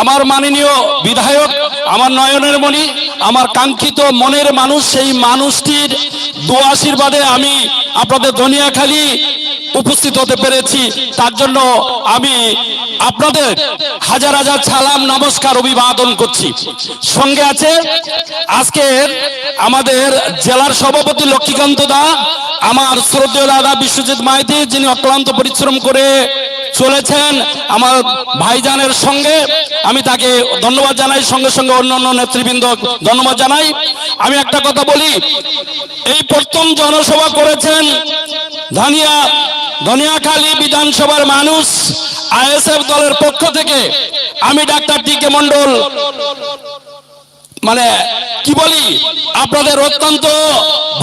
আমার মাননীয় বিধায়ক, আমার নয়নের মণি, আমার কাঙ্ক্ষিত মনের মানুষ, সেই মানুষটির দু আশীর্বাদে আমি আপনাদের দুনিয়াখালি উপস্থিত হতে পেরেছি। তার জন্য আমি আপনাদের হাজার হাজার সালাম, নমস্কার, অভিবাদন করছি। সঙ্গে আছে আজকে আমাদের জেলার সভাপতি লক্ষ্মীকান্ত দা, আমার শ্রদ্ধেয় দাদা বিশ্বজিৎ মাইতি, যিনি অক্লান্ত পরিশ্রম করে চলেছেন আমার ভাইজানের সঙ্গে। আমি তাকে ধন্যবাদ জানাই, সঙ্গে সঙ্গে অন্য অন্য নেতৃবৃন্দ ধন্যবাদ জানাই। আমি একটা কথা বলি, এই প্রথম জনসভা করেছেন ধনিয়া, ধনিয়াখালী বিধানসভার মানুষ, আইএসএফ দলের পক্ষ থেকে। আমি ডাক্তার টি কে মন্ডল মানে কি বলি, আপনাদের অত্যন্ত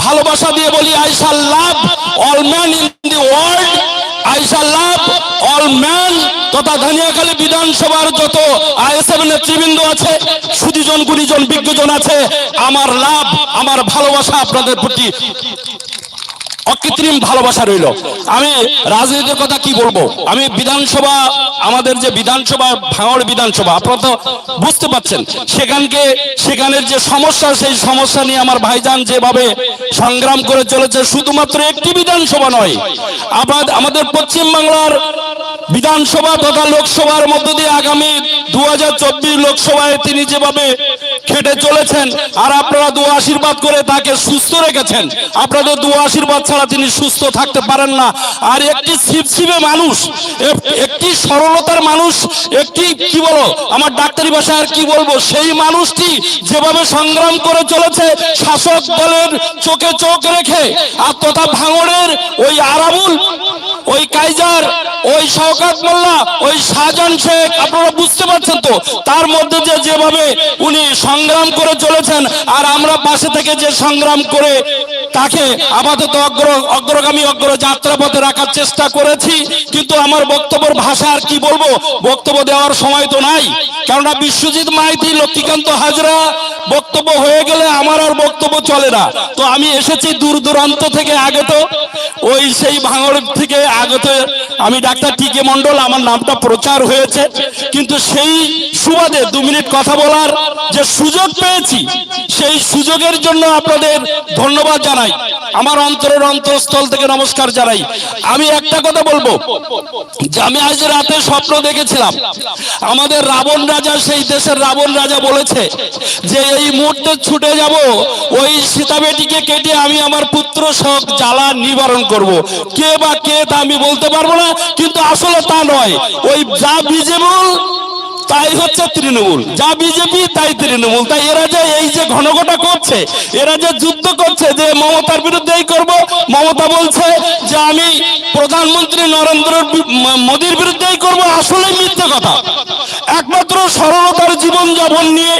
ভালোবাসা দিয়ে বলি I shall love, all man in the world I shall love. Man তথা ধানিয়াখালী বিধানসভার যত আইএসএফ নেতৃবৃন্দ আছে, সুদীজন, গুণীজন, বিজ্ঞজন আছে, আমার লাভ, আমার ভালোবাসা আপনাদের প্রতি অকৃত্রিম ভালোবাসা রইল। আমি রাজনীতির কথা কি বলব? আমি বিধানসভা, আমাদের যে বিধানসভা, ভাঙড় বিধানসভা, আপনারা তো বুঝতে পাচ্ছেন সেখানকে, সেখানের যে সমস্যা, সেই সমস্যা নিয়ে আমার ভাইজান যেভাবে সংগ্রাম করে চলেছে, শুধুমাত্র একটি বিধানসভা নয়। আবার আমাদের পশ্চিম বাংলার বিধানসভা তথা লোকসভার মধ্য দিয়ে আগামী দু হাজার চব্বিশ লোকসভায় তিনি যেভাবে খেটে চলেছেন আর আপনারা দু আশীর্বাদ করে তাকে সুস্থ রেখেছেন। আপনাদের দু আশীর্বাদ ছাড়া তিনি সুস্থ থাকতে পারেন না। আর একটি শিবশিবে মানুষ, এক- একটি সরলতার মানুষ, একটি কি বলো, আমার ডাক্তারি ভাষায় আর কি বলব, সেই মানুষটি যেভাবে সংগ্রাম করে চলেছে, শাসক দলের চোখে চোখ রেখে, আর তথা ভাঙড়ের ওই আরাবুল ওই কাইজার ওই শওকাত মোল্লা, ওই শাহজাহান শেখ, আপনারা বুঝতে পারছেন তো? তার মধ্যে যে যেভাবে উনি সংগ্রাম করে চলেছেন, আর আমরা পাশে থেকে যে সংগ্রাম করে তাকে আপাতত অগ্র, অগ্রগামী, অগ্র যাত্রাপথে রাখার চেষ্টা করেছি, কিন্তু আমার বক্তব্যের ভাষা আর কি বলব? বক্তব্য দেওয়ার সময় তো নাই। কেননা বিশ্বজিৎ মাইতি, লক্ষ্মীকান্ত হাজরা বক্তব্য হয়ে গেলে আমার আর বক্তব্য চলে না। তো আমি এসেছি দূর দূরান্ত থেকে আগত। ওই সেই ভাঙড় থেকে আগত। আমি ডাক্তার টি কে মন্ডল আমার নামটা প্রচার হয়েছে। কিন্তু সেই সুবাদে দু মিনিট কথা বলার যে সুযোগ পেয়েছি, সেই সুযোগের জন্য আপনাদের ধন্যবাদ জানাই। আমার অন্তরের অন্তরস্থল থেকে নমস্কার জানাই। আমি একটা কথা বলব, যে আমি আজ রাতে স্বপ্ন দেখেছিলাম। আমাদের রাবণ রাজা, সেই দেশের রাবণ রাজা বলেছে যে, এই মুহূর্তে ছুটে যাব, ওই সীতা বেটিকে কেটে আমি আমার পুত্র শোক জ্বালা নিবারণ করব। কে বা কে তা আমি বলতে পারব না, কিন্তু আসলে তা নয়। ওই যা বিজেবল তাই হচ্ছে তৃণমূল। যা বিজেপি, তাই তৃণমূল। তাই এরা যে এই যে ঘনঘটা করছে, এরা যে যুদ্ধ করছে যে মমতার বিরুদ্ধেই করব, মমতা বলছে যে আমি প্রধানমন্ত্রী নরেন্দ্র মোদীর বিরুদ্ধেই করব আসলে মিথ্যে কথা। একমাত্র সরলতার জীবন যাপন নিয়ে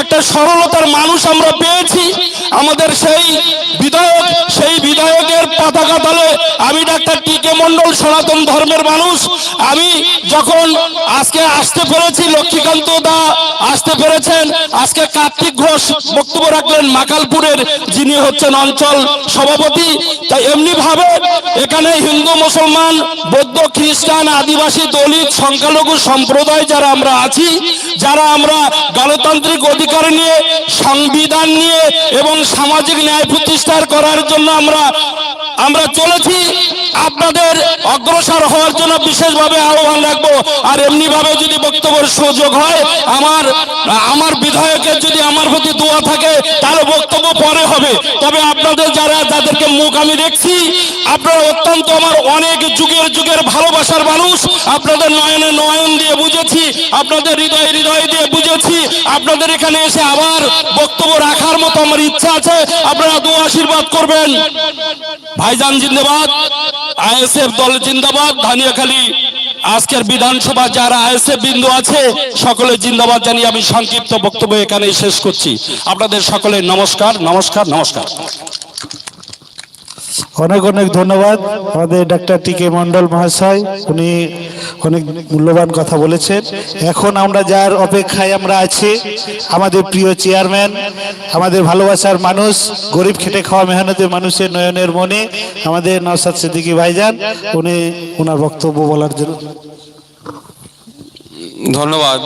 একটা সরলতার মানুষ আমরা পেয়েছি। আমাদের সেই বিধায়ক, সেই বিধায়কের পতাকা তলে আমি ডাক্তার টি কে মন্ডল সনাতন ধর্মের মানুষ। আমি যখন আজকে আসতে পেরেছি, লক্ষ্মীকান্ত দা আসতে পেরেছেন, আজকে কার্তিক ঘোষ বক্তব্য রাখলেন মাকালপুরের, যিনি হচ্ছেন অঞ্চল সভাপতি। তাই এমনি ভাবে এখানে হিন্দু, মুসলমান, বৌদ্ধ, খ্রিস্টান, আদিবাসী, দলিত, সংখ্যালঘু সম্প্রদায় যারা আমরা আছি, যারা আমরা গণতান্ত্রিক অধিকার নিয়ে, সংবিধান নিয়ে এবং সামাজিক ন্যায় প্রতিষ্ঠার করার জন্য আমরা আমরা চলেছি। আপনাদের অগ্রসর হওয়ার জন্য বিশেষভাবে আহ্বান রাখব। আর এমনি ভাবে যদি বক্তব্যের সুযোগ হয়, আমার আমার বিধায়কের যদি আমার প্রতি দোয়া থাকে তাহলে বক্তব্য পরে হবে। তবে আপনাদের যারা, যাদেরকে মুখ আমি দেখছি, আপনারা অত্যন্ত আমার অনেক যুগের যুগের ভালোবাসার মানুষ। আপনাদের নয়নে নয়ন দিয়ে আপনাদের হৃদয় হৃদয় দিয়ে বুঝেছি। আপনাদের এখানে এসে আবার বক্তব্য রাখার মতো আমার ইচ্ছা আছে। আপনারা দু আশীর্বাদ করবেন। ভাইজান জিন্দাবাদ, আইএসএফ দল জিন্দাবাদ, ধানিয়াখালী আজকের বিধানসভা যারা আইএসএফ বিন্দু আছে, সকলে জিন্দাবাদ জানিয়ে আমি সংক্ষিপ্ত বক্তব্য এখানে শেষ করছি। আপনাদের সকলের নমস্কার নমস্কার নমস্কার। অনেক অনেক ধন্যবাদ। আমাদের ডাক্তার টি কে মন্ডল মহাশয়, উনি অনেক মূল্যবান কথা বলেছেন। এখন আমরা যার অপেক্ষায় আমরা আছি, আমাদের প্রিয় চেয়ারম্যান, আমাদের ভালোবাসার মানুষ, গরিব খেটে খাওয়া মেহনতি মানুষের নয়নের মনে, আমাদের নওসাদ সিদ্দিকী ভাইজান, উনি ওনার বক্তব্য বলার জন্য। ধন্যবাদ।